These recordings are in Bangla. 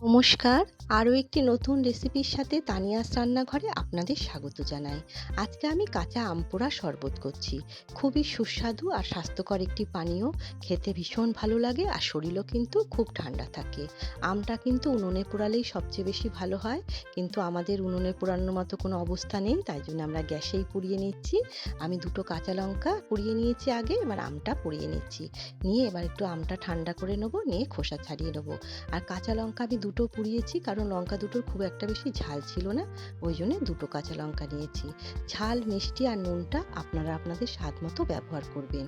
নমস্কার। আরও একটি নতুন রেসিপির সাথে তানিয়াস রান্নাঘরে আপনাদের স্বাগত জানাই। আজকে আমি কাঁচা আম পোড়া শরবত করছি। খুবই সুস্বাদু আর স্বাস্থ্যকর একটি পানীয়। খেতে ভীষণ ভালো লাগে আর শরীরও কিন্তু খুব ঠান্ডা থাকে। আমটা কিন্তু উনুনে পোড়ালেই সবচেয়ে বেশি ভালো হয়। কিন্তু আমাদের উনুনে পোড়ানোর মতো কোনো অবস্থা নেই, তাই জন্য আমরা গ্যাসেই পুড়িয়ে নিচ্ছি। আমি দুটো কাঁচা লঙ্কা পুড়িয়ে নিয়েছি আগে, এবার আমটা পুড়িয়ে নিচ্ছি। নিয়ে এবার একটু আমটা ঠান্ডা করে নেব, নিয়ে খোসা ছাড়িয়ে নেব। আর কাঁচা লঙ্কা আমি দুটো পুড়িয়েছি, কারণ লঙ্কা দুটোর খুব একটা বেশি ঝাল ছিল না, ওই জন্য দুটো কাঁচা লঙ্কা নিয়েছি। ঝাল, মিষ্টি আর নুনটা আপনারা আপনাদের স্বাদ মতো ব্যবহার করবেন।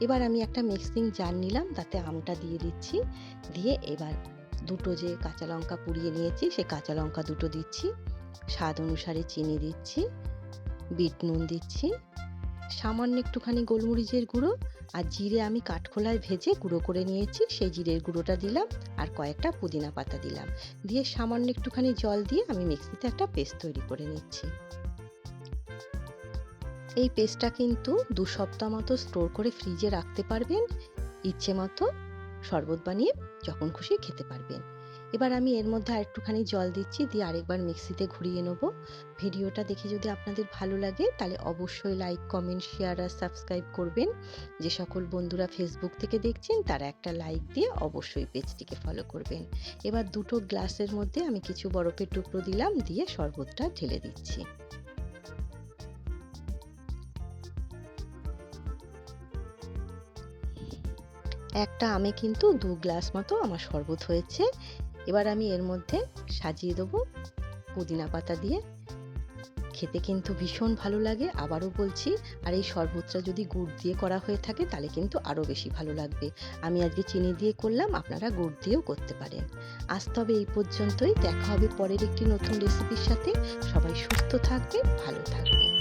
এবার আমি একটা মিক্সিং জার নিলাম, তাতে আমটা দিয়ে দিচ্ছি। দিয়ে এবার দুটো যে কাঁচা লঙ্কা পুড়িয়ে নিয়েছি, সে কাঁচা লঙ্কা দুটো দিচ্ছি। স্বাদ অনুসারে চিনি দিচ্ছি, বিট নুন দিচ্ছি। সামান্য একটুখানি গোলমরিচের গুঁড়ো আর জিরে আমি কাঠখোলায় ভেজে গুঁড়ো করে নিয়েছি। সেই জিরের গুঁড়োটা দিলাম আর কয়েকটা পুদিনা পাতা দিলাম। দিয়ে সামান্য একটুখানি জল দিয়ে আমি মিক্সিতে একটা পেস্ট তৈরি করে নিচ্ছি। এই পেস্টটা কিন্তু দু সপ্তাহ মতো স্টোর করে ফ্রিজে রাখতে পারবেন। ইচ্ছে মতো শরবত বানিয়ে যখন খুশি খেতে পারবেন। এবার আমি এর মধ্যে আরেকটুখানি জল দিচ্ছি, দিয়ে আরেকবার মিক্সিতে ঘুরিয়ে নেব। ভিডিওটা দেখে যদি আপনাদের ভালো লাগে, তাহলে অবশ্যই লাইক কমেন্ট শেয়ার আর সাবস্ক্রাইব করবেন। যে সকল বন্ধুরা ফেসবুক থেকে দেখছেন, তারা একটা লাইক দিয়ে অবশ্যই পেজটিকে ফলো করবেন। এবার দুটো গ্লাসের মধ্যে আমি কিছু বরফের টুকরো দিলাম, দিয়ে শরবতটা ঢেলে দিচ্ছি। একটা আমে কিন্তু দু গ্লাস মতো আমার শরবত হয়েছে। এবার আমি এর মধ্যে সাজিয়ে দেবো পুদিনা পাতা দিয়ে। খেতে কিন্তু ভীষণ ভালো লাগে। আবারও বলছি, আর এই শরবতটা যদি গুড় দিয়ে করা হয়ে থাকে, তাহলে কিন্তু আরও বেশি ভালো লাগবে। আমি আজকে চিনি দিয়ে করলাম, আপনারা গুড় দিয়েও করতে পারেন। আজ তবে এই পর্যন্তই। দেখা হবে পরের একটি নতুন রেসিপির সাথে। সবাই সুস্থ থাকবে ভালো থাকবে